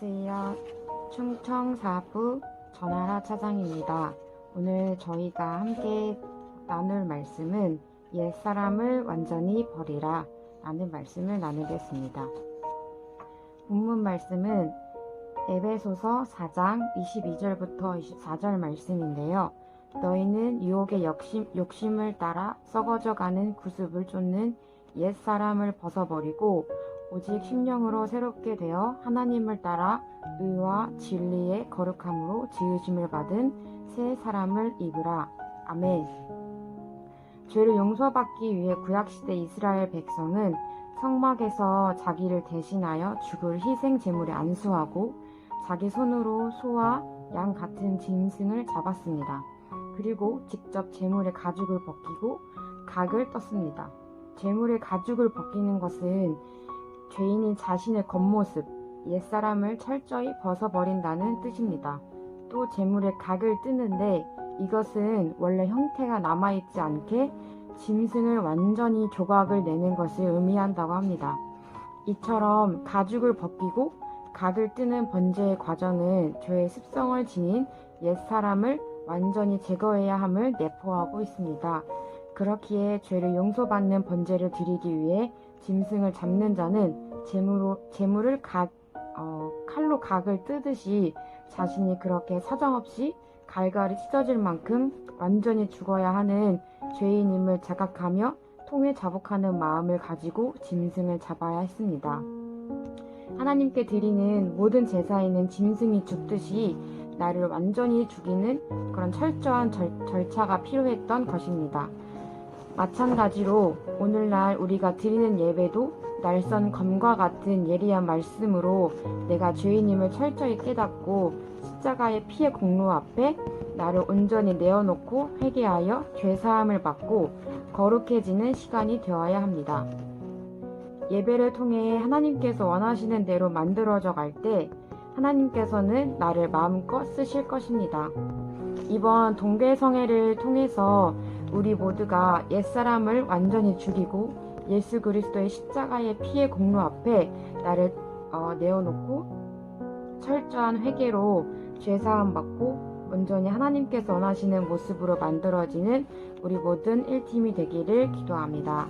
안녕하세요. 충청 4부 전하라 차장입니다. 오늘 저희가 함께 나눌 말씀은 옛사람을 완전히 버리라 라는 말씀을 나누겠습니다. 본문 말씀은 에베소서 4장 22절부터 24절 말씀인데요. 너희는 유혹의 욕심, 욕심을 따라 썩어져 가는 구습을 쫓는 옛사람을 벗어버리고 오직 심령으로 새롭게 되어 하나님을 따라 의와 진리의 거룩함으로 지으심을 받은 새 사람을 입으라. 아멘. 죄를 용서받기 위해 구약시대 이스라엘 백성은 성막에서 자기를 대신하여 죽을 희생 제물에 안수하고 자기 손으로 소와 양 같은 짐승을 잡았습니다. 그리고 직접 제물의 가죽을 벗기고 각을 떴습니다. 제물의 가죽을 벗기는 것은 죄인이 자신의 겉모습, 옛사람을 철저히 벗어버린다는 뜻입니다. 또 제물의 각을 뜨는데 이것은 원래 형태가 남아있지 않게 짐승을 완전히 조각을 내는 것을 의미한다고 합니다. 이처럼 가죽을 벗기고 각을 뜨는 번제의 과정은 죄의 습성을 지닌 옛사람을 완전히 제거해야 함을 내포하고 있습니다. 그렇기에 죄를 용서받는 번제를 드리기 위해 짐승을 잡는 자는 재물로, 재물을 각, 어, 칼로 각을 뜨듯이 자신이 그렇게 사정없이 갈갈이 찢어질 만큼 완전히 죽어야 하는 죄인임을 자각하며 통에 자복하는 마음을 가지고 짐승을 잡아야 했습니다. 하나님께 드리는 모든 제사에는 짐승이 죽듯이 나를 완전히 죽이는 그런 철저한 절, 절차가 필요했던 것입니다. 마찬가지로 오늘날 우리가 드리는 예배도 날선 검과 같은 예리한 말씀으로 내가 죄인임을 철저히 깨닫고 십자가의 피의 공로 앞에 나를 온전히 내어놓고 회개하여 죄사함을 받고 거룩해지는 시간이 되어야 합니다. 예배를 통해 하나님께서 원하시는 대로 만들어져 갈 때 하나님께서는 나를 마음껏 쓰실 것입니다. 이번 동계성회를 통해서 우리 모두가 옛사람을 완전히 죽이고 예수 그리스도의 십자가의 피의 공로 앞에 나를 어, 내어놓고 철저한 회개로 죄사함 받고 온전히 하나님께서 원하시는 모습으로 만들어지는 우리 모든 1팀이 되기를 기도합니다.